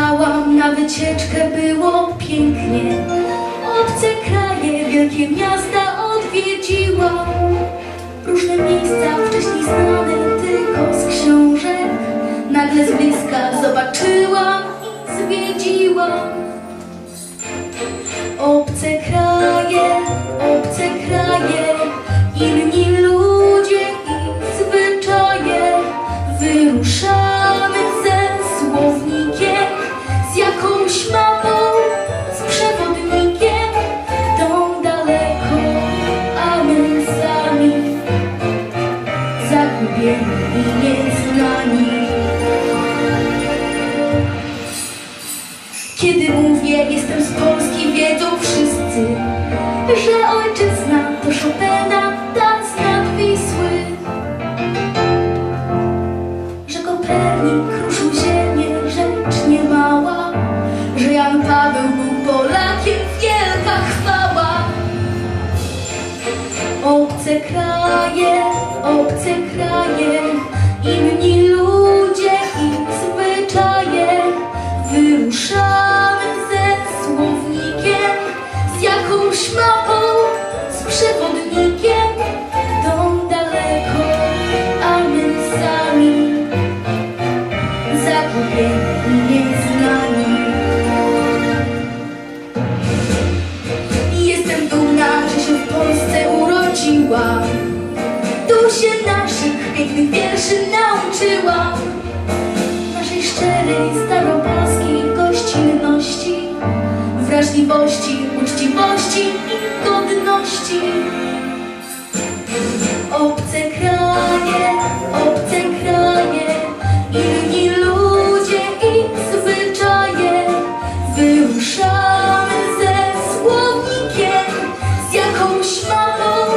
Na wycieczkę, było pięknie. Obce kraje, wielkie miasta odwiedziłam. Różne miejsca wcześniej znane tylko z książek. Nagle z bliska zobaczyłam i zwiedziłam. Obce kraje, Kiedy mówię, jestem z Polski, wiedzą wszyscy, że ojczyzna to Obce kraje, obce kraje, inni ludzie i zwyczaje. Wyruszamy ze słownikiem, z jakąś mapą, z przewodnikiem. się nauczyłam naszej szczerej, staropolskiej gościnności, wrażliwości, uczciwości i godności. Obce kraje, obce kraje, inni ludzie i zwyczaje, wyruszamy ze słownikiem, z jakąś mapą,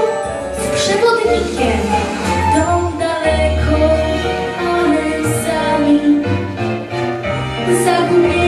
z przewodnikiem. Sabe